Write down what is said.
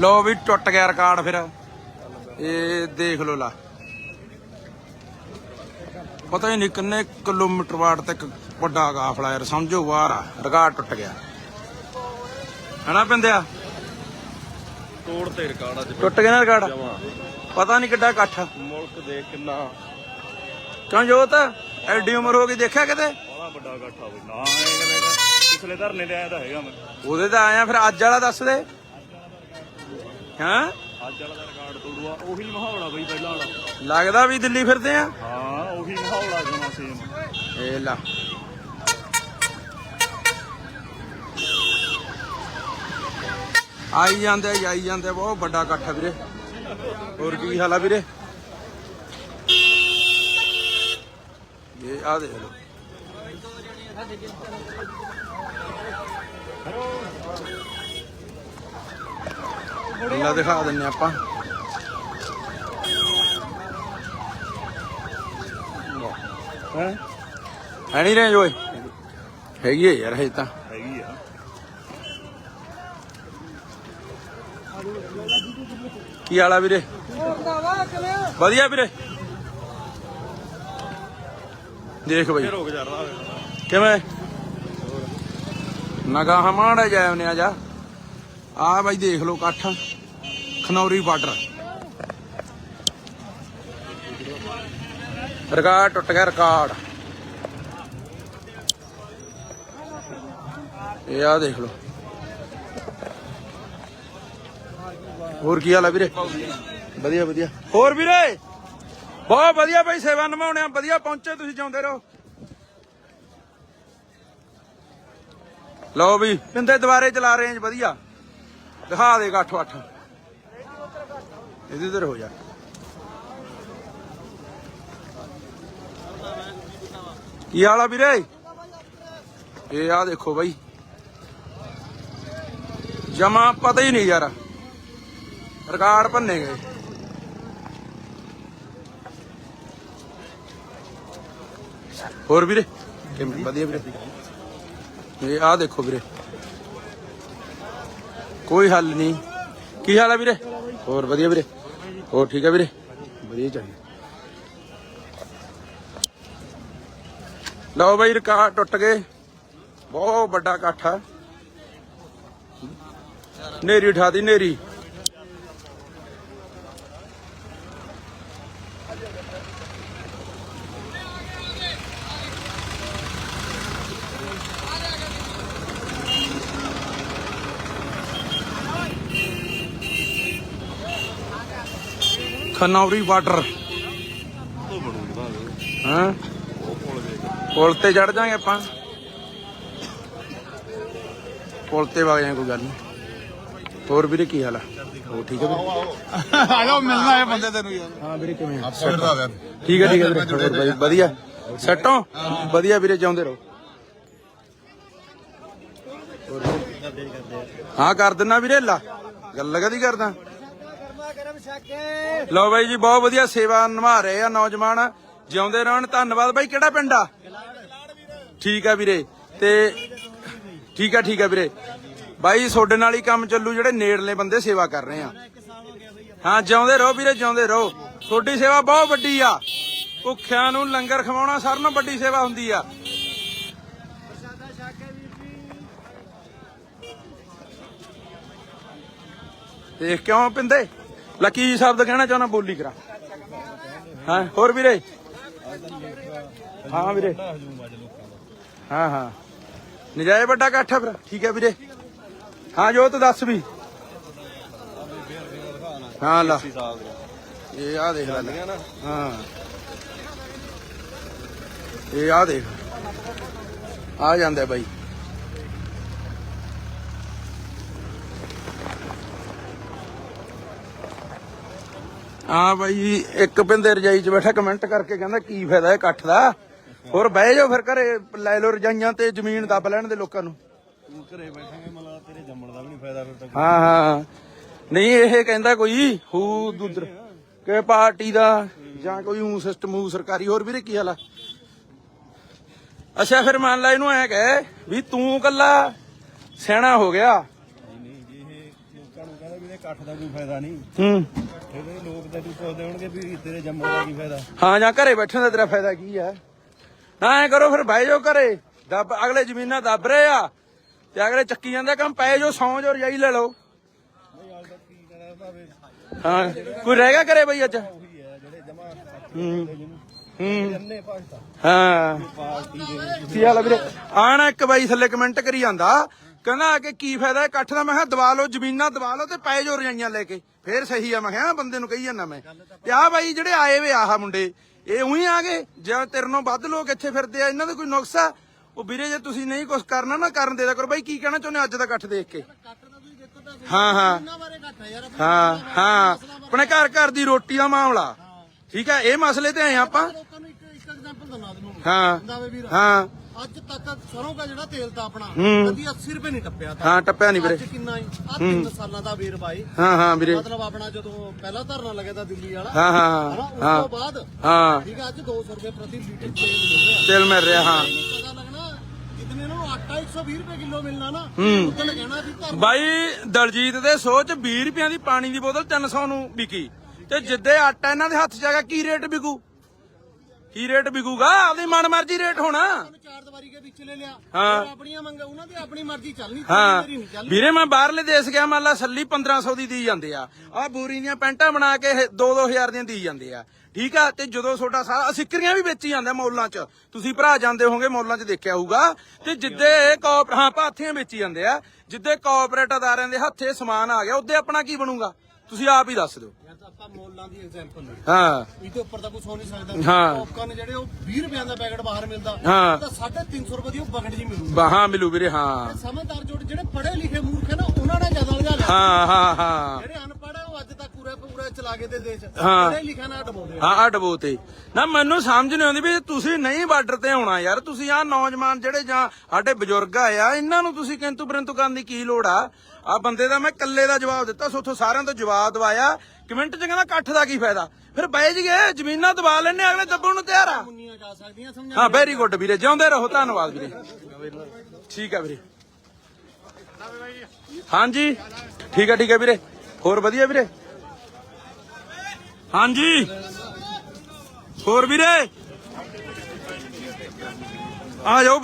ਲੋ ਵੀ ਟੁੱਟ ਗਿਆ ਰਿਕਾਰਡ ਫਿਰ। ਇਹ ਦੇਖ ਲੋ ਲਾ। ਪਤਾ ਹੀ ਨਹੀਂ ਕਿੰਨੇ ਕਿਲੋਮੀਟਰ ਵਾਟ ਤੱਕ ਵੱਡਾ ਕਾਫਲਾ ਯਾਰ ਸਮਝੋ ਬਾਹਰ ਆ ਰਿਕਾਰਡ ਟੁੱਟ ਗਿਆ। ਹਨਾ ਪਿੰਦਿਆ? ਤੋੜ ਤੇ ਰਿਕਾਰਡ ਅੱਜ। ਟੁੱਟ ਗਿਆ ਨਾ ਰਿਕਾਰਡ ਪਤਾ ਨਹੀਂ ਕਿੱਡਾ ਇਕੱਠ ਮੁਲਕ ਦੇ ਕਿੰਨਾ। ਕਿਉਂ ਜੋਤ? ਐਡੀ ਉਮਰ ਹੋ ਗਈ ਦੇਖਿਆ ਕਿਤੇ? ਬੜਾ ਵੱਡਾ ਇਕੱਠਾ ਹੋਵੇ ਨਾ ਐ ਕਿਵੇਂ ਪਿਛਲੇ ਧਰਨੇ ਤੇ ਆਇਆ ਤਾਂ ਹੈਗਾ ਮੈਂ। ਉਹਦੇ ਤਾਂ ਆਇਆ ਫਿਰ ਅੱਜ ਵਾਲਾ ਦੱਸ ਦੇ। ਹਾਂ? ਅੱਜ ਵਾਲਾ ਦਾ ਰਿਕਾਰਡ ਤੋੜੂਆ ਉਹੀ ਮਾਹੌਲ ਬਈ ਪਹਿਲਾਂ ਵਾਲਾ। ਲੱਗਦਾ ਵੀ ਦਿੱਲੀ ਫਿਰਦੇ ਆ? ਹਾਂ ਉਹੀ ਮਾਹੌਲ ਆ ਜਮਾ ਸੇਮ ਇਹ ਲਾ। ਆਈ ਜਾਂਦੇ ਆਈ ਜਾਂਦੇ ਬਹੁਤ ਵੱਡਾ ਇਕੱਠ ਵੀਰੇ। ਹੋਰ ਕੀ ਹਾਲ ਆ ਵੀਰੇ? ਇਹ ਆ ਦੇਖ ਲਓ। ਲਾ ਦਿਖਾ ਦਿੰਨੇ ਆਪਾਂ। ਹੈ? ਹੈ ਨਹੀਂ ਰੇਂਜ ਓਏ। ਹੈਗੀ ਹੈ ਯਾਰ ਹਜੇ ਤਾਂ। ਹੈਗੀ ਆ। ਕੀ ਹਾਲ ਵੀਰੇ? ਵਧੀਆ ਵੀਰੇ। ਦੇਖ ਬਈ। ਕਿਵੇਂ? ਨਗਾ ਹਮਾੜਾ ਜਾਇ ਨੇ ਆ ਜਾ। ਆ ਬਾਈ ਦੇਖ ਲਓ ਇਕੱਠ। ਖਨੌਰੀ ਬਾਰਡਰ। ਰਿਕਾਰਡ ਟੁੱਟ ਗਿਆ ਰਿਕਾਰਡ। ਇਹ ਆ ਦੇਖ ਲਓ। ਹੋਰ ਕੀ ਹਾਲ ਆ ਵੀਰੇ? ਵਧੀਆ ਵਧੀਆ। ਹੋਰ ਵੀਰੇ, ਬਹੁਤ ਵਧੀਆ ਬਾਈ, ਸੇਵਾ ਨਿਭਾਉਣੇ ਆ, ਵਧੀਆ ਪਹੁੰਚੇ, ਤੁਸੀਂ ਜਾਉਂਦੇ ਰਹੋ। ਲਓ ਵੀ ਪਿੰਦੇ ਦੁਬਾਰੇ ਚਲਾ ਰੇਂਜ ਵਧੀਆ। ਦਿਖਾ ਦੇ ਗੱਠ ਅੱਠ ਇਹਦੇ ਇਧਰ ਹੋ ਜਾ। ਕੀ ਹਾਲ ਆ ਵੀਰੇ? ਇਹ ਆ ਦੇਖੋ ਬਾਈ। ਜਮਾ ਪਤਾ ਹੀ ਨਹੀਂ ਯਾਰ। ਰਿਕਾਰਡ ਭੰਨੇ ਗਏ। ਹੋਰ ਵੀਰੇ? ਵਧੀਆ ਵੀਰੇ। ਇਹ ਆ ਦੇਖੋ ਵੀਰੇ। ਕੋਈ ਹੱਲ ਨਹੀਂ। ਕੀ ਹਾਲ ਆ ਵੀਰੇ? ਹੋਰ ਵਧੀਆ ਵੀਰੇ। ਹੋਰ ਠੀਕ ਆ ਵੀਰੇ ਵਧੀਆ ਚਾਹੀਦਾ ਲਓ ਬਈ ਰਿਕਾਰਡ ਟੁੱਟ ਗਏ ਬਹੁਤ ਵੱਡਾ ਇਕੱਠ ਆ ਨੇਰੀ ਉਠਾਦੀ ਨੇਰੀ ਖਨੌਰੀ ਬਾਰਡਰ। ਉਹ ਹਾਂ? ਉਹ ਪੁਲ ਤੇ ਚੜ ਜਾਾਂਗੇ ਆਪਾਂ। ਪੁਲ ਤੇ ਵਗ ਜਾਾਂਗੇ ਕੋਈ ਗੱਲ ਨਹੀਂ ਹੋਰ ਵੀਰੇ ਕੀ ਹਾਲ ਆ? ਹੋ ਠੀਕ ਹੈ ਵੀਰੇ? ਆ ਜਾਓ ਮਿਲਣਾ ਹੈ ਬੰਦੇ ਤੈਨੂੰ ਯਾਰ। ਹਾਂ ਵੀਰੇ ਕਿਵੇਂ ਆ? ਫਿਰਦਾ ਫਿਰ ਠੀਕ ਹੈ ਠੀਕ ਹੈ ਵੀਰੇ ਹੋਰ ਬਾਈ ਵਧੀਆ। ਸੈਟੋਂ ਵਧੀਆ ਵੀਰੇ ਜਾਉਂਦੇ ਰਹੋ? ਹਾਂ ਕਰ ਦਿੰਨਾ ਵੀਰੇ ਲਾ। ਗੱਲ ਕਦੀ ਕਰਦਾ? ਲਓ ਬਾਈ ਜੀ, ਬਹੁਤ ਵਧੀਆ ਸੇਵਾ ਨਿਭਾ ਰਹੇ ਆ ਨੌਜਵਾਨ। ਜਿਉਂਦੇ ਰਹਿਣ, ਧੰਨਵਾਦ ਬਾਈ, ਕਿਹੜਾ ਪਿੰਡ ਆ? ਠੀਕ ਆ ਵੀਰੇ, ਤੇ ਠੀਕ ਆ ਠੀਕ ਆ ਵੀਰੇ। ਬਾਈ, ਤੁਹਾਡੇ ਨਾਲ ਹੀ ਕੰਮ ਚੱਲੂ, ਜਿਹੜੇ ਨੇੜਲੇ ਬੰਦੇ ਸੇਵਾ ਕਰ ਰਹੇ ਆ। ਹਾਂ, ਜਿਉਂਦੇ ਰਹੋ ਵੀਰੇ, ਜਿਉਂਦੇ ਰਹੋ। ਤੁਹਾਡੀ ਸੇਵਾ ਬਹੁਤ ਵੱਡੀ ਆ। ਭੁੱਖਿਆਂ ਨੂੰ ਲੰਗਰ ਖਵਾਉਣਾ ਸਾਰਿਆਂ ਨਾਲੋਂ ਵੱਡੀ ਸੇਵਾ ਹੁੰਦੀ ਆ। ਦੇਖ ਕਿਉਂ ਪਿੰਦੇ? ਲੱਕੀ ਸ਼ਬਦ ਕਹਿਣਾ ਚਾਹੁੰਦਾ? ਬੋਲੀ ਕਰਾ। ਹਾਂ? ਹੋਰ ਵੀਰੇ? ਹਾਂ ਵੀਰੇ। ਹਾਂ ਹਾਂ। ਨਜਾਇਜ਼ ਵੱਡਾ ਇਕੱਠ ਆ ਫਿਰ। ਠੀਕ ਹੈ ਵੀਰੇ। ਹਾਂ ਜੋ ਤੂੰ ਦੱਸ ਵੀ। ਹਾਂ, ਲਾ। ਇਹ ਆ ਦੇਖ ਲੈ। ਹਾਂ। ਇਹ ਆ ਦੇਖ। ਆ ਜਾਂਦਾ ਬਾਈ। ਆ ਬਾਈ ਇੱਕ ਬੰਦੇ ਰਜਾਈ 'ਚ ਬੈਠਾ ਕਮੈਂਟ ਕਰਕੇ ਕਹਿੰਦਾ ਕੀ ਫਾਇਦਾ ਇਹ ਇਕੱਠ ਦਾ? ਹੋਰ ਬਹਿ ਜਾਓ ਫਿਰ ਘਰੇ ਲੈ ਲਓ ਰਜਾਈਆਂ ਤੇ ਜ਼ਮੀਨ ਦੱਬ ਲੈਣ ਦੇ ਲੋਕਾਂ ਨੂੰ। ਤੂੰ ਘਰੇ ਬੈਠਾਂਗੇ ਮਲਾ ਤੇਰੇ ਜੰਮਣ ਦਾ ਵੀ ਨਹੀਂ ਫਾਇਦਾ ਫਿਰ ਤਾਂ ਹਾਂ ਹਾਂ। ਨਹੀਂ ਇਹ ਕਹਿੰਦਾ ਕੋਈ ਹੂ ਦੁਦਰ ਕਿ ਪਾਰਟੀ ਦਾ ਜਾਂ ਕੋਈ ਹੂ ਸਿਸਟਮ ਹੂ ਸਰਕਾਰੀ ਹੋਰ ਵੀਰੇ ਕੀ ਹਾਲ ਆ? ਅੱਛਾ ਫਿਰ ਮੰਨ ਲੈ ਇਹਨੂੰ ਐ ਕਹੇ ਵੀ ਤੂੰ ਕੱਲਾ ਸਿਆਣਾ ਹੋ ਗਿਆ ਲੋਕਾਂ ਨੂੰ ਕਹਿੰਦਾ ਵੀ ਇਹ ਇਕੱਠ ਦਾ ਕੋਈ ਫਾਇਦਾ ਨਹੀਂ। ਹੂੰ। ਇਹਦੇ ਲੋਕ ਤਾਂ ਤੂੰ ਪੁੱਛਦੇ ਹੋਣਗੇ ਵੀ ਤੇਰੇ ਜੰਮਣ ਦਾ ਕੀ ਫਾਇਦਾ। ਹਾਂ ਜਾਂ ਘਰੇ ਬੈਠਣ ਦਾ ਤੇਰਾ ਫਾਇਦਾ ਕੀ ਹੈ? ਨਾ ਐ ਕਰੋ ਫਿਰ ਬਹਿ ਜਾਓ ਘਰੇ। ਦੱਬ ਅਗਲੇ ਜ਼ਮੀਨਾਂ ਦੱਬ ਰਹੇ ਆ। ਤੇ ਅਗਲੇ ਚੱਕੀ ਜਾਂਦੇ ਕੰਮ ਪੈ ਜਾਓ ਸੌਂ ਜਾਓ ਰਜਾਈ ਲੈ ਲਓ। ਹਾਂ ਕੋਈ ਰਹਿ ਗਿਆ ਘਰੇ ਬਈ ਅੱਜ? ਹੈ ਕੀ ਹਾਲ ਆ ਵੀਰੇ? ਆਣਾ ਇੱਕ ਬਾਈ ਥੱਲੇ ਕਮੈਂਟ ਕਰੀ ਜਾਂਦਾ। ਕਹਿੰਦਾ ਕਿ ਕੀ ਫਾਇਦਾ ਇਕੱਠ ਦਾ? ਮੈਂ ਕਿਹਾ ਦਵਾ ਲਓ, ਜ਼ਮੀਨਾਂ ਦਵਾ ਲਓ ਤੇ ਪੈ ਜੋ ਰਜਾਈਆਂ ਲੈ ਕੇ। ਫੇਰ ਸਹੀ ਆ, ਮੈਂ ਕਿਹਾ, ਬੰਦੇ ਨੂੰ ਕਹੀ ਜਾਂਦਾ ਮੈਂ। ਤੇ ਆ ਬਾਈ ਜਿਹੜੇ ਆਏ ਵੇ ਆਹ ਮੁੰਡੇ, ਇਹ ਉਹੀ ਆ ਗਏ? ਜੇ ਤੇਰੇ ਨਾਲੋਂ ਵੱਧ ਲੋਕ ਇੱਥੇ ਫਿਰਦੇ ਆ, ਇਹਨਾਂ ਦਾ ਕੋਈ ਨੁਕਸ ਆ? ਉਹ ਵੀਰੇ, ਜੇ ਤੁਸੀਂ ਨਹੀਂ ਕੁਝ ਕਰਨਾ ਨਾ, ਕਰਨ ਦੇ ਦਿਆ ਕਰੋ। ਬਾਈ, ਕੀ ਕਹਿਣਾ ਚਾਹੁੰਦੇ ਹੋ ਅੱਜ ਦਾ ਇਕੱਠ ਦੇਖ ਕੇ? ਹਾਂ ਹਾਂ। ਹਾਂ ਹਾਂ। ਆਪਣੇ ਘਰ ਘਰ ਦੀ ਰੋਟੀ ਦਾ ਮਾਮਲਾ। ਠੀਕ ਹੈ ਇਹ ਮਸਲੇ ਤੇ ਆਏ ਆਪਾਂ। ਹਾਂ ਹਾਂ। ਅੱਜ ਤੱਕ ਸਰੋਂ ਦਾ ਜਿਹੜਾ ਤੇਲ ਤਾਂ ਆਪਣਾ। ਕਦੀ 80 ਰੁਪਏ ਨਹੀਂ ਟੱਪਿਆ ਤਾਂ। ਹਾਂ ਟੱਪਿਆ ਨਹੀਂ ਵੀਰੇ। ਅੱਜ ਕਿੰਨਾ ਹੈ? ਆ ਤਿੰਨ ਸਾਲਾਂ ਦਾ ਵੇਰ ਬਾਈ ਹਾਂ ਹਾਂ ਵੀਰੇ। ਮਤਲਬ ਆਪਣਾ ਜਦੋਂ ਪਹਿਲਾ ਧਰਨਾ ਲੱਗਿਆ ਤਾਂ ਦਿੱਲੀ ਵਾਲਾ ਹਾਂ ਹਾਂ ਹਾਂ। ਉਸ ਤੋਂ ਬਾਅਦ ਹਾਂ। ਠੀਕ ਹੈ ਅੱਜ 200 ਰੁਪਏ ਪ੍ਰਤੀ ਲੀਟਰ ਤੇਲ ਮਿਲ ਰਿਹਾ। ਤੇਲ ਮਿਲ ਰਿਹਾ ਹਾਂ। ਪਤਾ ਲੱਗਣਾ ਜਿਤਨੇ ਨੂੰ ਆਟਾ 120 ਰੁਪਏ ਕਿਲੋ ਮਿਲਣਾ ਨਾ ਉਦੋਂ ਕਹਿਣਾ ਵੀ ਧਰਨਾ। ਬਾਈ ਦਲਜੀਤ ਦੇ ਸੋਚ 20 ਰੁਪਈਆਂ ਦੀ ਪਾਣੀ ਦੀ ਬੋਤਲ 300 ਨੂੰ ਵਿਕੀ। ਤੇ ਜਿੱਦੇ ਆਟਾ ਇਹਨਾਂ ਦੇ ਹੱਥ 'ਚ ਆਗਾ ਕੀ ਰੇਟ ਵਿਕੂ? ਕੀ ਰੇਟ ਵਿਕੂਗਾ? ਆਪਦੀ ਮਨਮਰਜ਼ੀ ਰੇਟ ਹੋਣਾ। ਚਾਰ ਦੀਵਾਰੀ ਦੇ ਵਿੱਚ ਲੈ ਲਿਆ। ਹਾਂ। ਆਪਣੀਆਂ ਮੰਗਾਂ ਉਹਨਾਂ ਦੀ ਆਪਣੀ ਮਰਜ਼ੀ ਚੱਲਣੀ ਹਾਂ। ਤੇਰੀ ਨਹੀਂ ਚੱਲਣੀ। ਵੀਰੇ ਮੈਂ ਬਾਹਰਲੇ ਦੇਸ਼ ਗਿਆ ਮੰਨ ਲਾ ਸੱਲੀ 1500 ਦੀ ਦੀ ਜਾਂਦੇ ਆ। ਆ ਬੂਰੀ ਦੀਆਂ ਪੈਂਟਾਂ ਬਣਾ ਕੇ 2-2000 ਦੀਆਂ ਦੀ ਜਾਂਦੇ ਆ। ਠੀਕ ਆ? ਤੇ ਜਦੋਂ ਤੁਹਾਡਾ ਸਾਰਾ ਸਿੱਕਰੀਆਂ ਵੀ ਵੇਚੀ ਜਾਂਦੇ ਮੌਲਾਂ 'ਚ। ਤੁਸੀਂ ਭਰਾ ਜਾਂਦੇ ਹੋਗੇ ਮੌਲਾਂ 'ਚ ਦੇਖਿਆ ਹੋਊਗਾ। ਤੇ ਜਿੱਦੇ ਕੋਪ ਹਾਂ ਪਾਥੀਆਂ ਵੇਚੀ ਜਾਂਦੇ ਆ। ਜਿੱਦੇ ਕੋਆਪਰੇਟ ਅਦਾਰਿਆਂ ਦੇ ਹੱਥੇ ਸਮਾਨ ਆ ਗਿਆ ਉਹਦੇ ਆਪਣਾ ਕੀ ਬਣੂਗਾ? ਤੁਸੀਂ ਆਪ ਹੀ ਦੱਸ ਦਿਓ। ਯਾਰ ਤਾਂ ਆਪਾਂ ਮੋਲਾਂ ਦੀ ਐਗਜ਼ਾਮਪਲ ਲਈ ਹਾਂ। ਇਹਦੇ ਉੱਪਰ ਤਾਂ ਕੁਝ ਹੋ ਨਹੀਂ ਸਕਦਾ। ਹਾਂ। ਪੌਪਕਾਰਨ ਜਿਹੜੇ ਉਹ 20 ਰੁਪਿਆਂ ਦਾ ਪੈਕਟ ਬਾਹਰ ਮਿਲਦਾ। ਹਾਂ। ਉਹ ਤਾਂ 350 ਰੁਪਏ ਦੀ ਉਹ ਬਕਟ ਜੀ ਮਿਲੂ ਬਾਹਾਂ ਮਿਲੂ ਵੀਰੇ ਹਾਂ। ਸਮਝਦਾਰ ਜੋੜ ਜਿਹੜੇ ਪੜ੍ਹੇ ਲਿਖੇ ਮੂਰਖ ਹੈ ਨਾ ਉਹਨਾਂ ਨੇ ਜ਼ਿਆਦਾ ਲਗਾ ਲਿਆ। ਹਾਂ ਹਾਂ ਹਾਂ। ਜਿਹੜੇ ਚਲਾ ਕੇ ਦੇ ਦੇਸ਼। ਹਾਂ। ਪੜ੍ਹੇ ਲਿਖਿਆ ਨਾ ਡਬੋਦੇ ਹਾਂ ਆ। ਡਬੋ ਤੇ ਨਾ ਮੈਨੂੰ ਸਮਝ ਨਹੀਂ ਆਉਂਦੀ ਵੀ ਤੁਸੀਂ ਨਹੀਂ ਬਾਰਡਰ ਤੇ ਆਉਣਾ ਯਾਰ। ਤੁਸੀਂ ਆ ਨੌਜਵਾਨ ਜਿਹੜੇ ਜਾਂ ਸਾਡੇ ਬਜ਼ੁਰਗ ਆ ਇਹਨਾਂ ਨੂੰ ਤੁਸੀਂ ਕਿੰਤੂ ਪਰੰਤੂ ਕਰਨ ਦੀ ਕੀ ਲੋੜ ਆ? ਆ ਬੰਦੇ ਦਾ ਮੈਂ ਇਕੱਲੇ ਦਾ ਜਵਾਬ ਦਿੱਤਾ ਸੋਥੋਂ ਸਾਰਿਆਂ ਤੋਂ ਜਵਾਬ ਦਵਾਇਆ। ਕਮੈਂਟ ਚ ਕਹਿੰਦਾ ਇਕੱਠ ਦਾ ਕੀ ਫਾਇਦਾ? ਫਿਰ ਬਹਿ ਜੀ ਗਏ ਜ਼ਮੀਨਾਂ ਦਬਾ ਲੈਣੇ ਅਗਲੇ ਦੱਬਣ ਨੂੰ ਤਿਆਰ ਆ। ਮੁੰਨੀਆਂ ਜਾ ਸਕਦੀਆਂ ਸਮਝਾ ਹਾਂ ਵੈਰੀ ਗੁੱਡ ਵੀਰੇ ਜਿਉਂਦੇ ਰਹੋ ਧੰਨਵਾਦ ਵੀਰੇ। ਠੀਕ ਆ ਵੀਰੇ। ਹਾਂਜੀ ਠੀਕ ਆ ਠੀਕ ਆ ਵੀਰੇ। ਹੋਰ ਵਧੀਆ ਵੀਰੇ? ਹਾਂਜੀ। ਹੋਰ ਵੀਰੇ? ਆ ਜਾਓ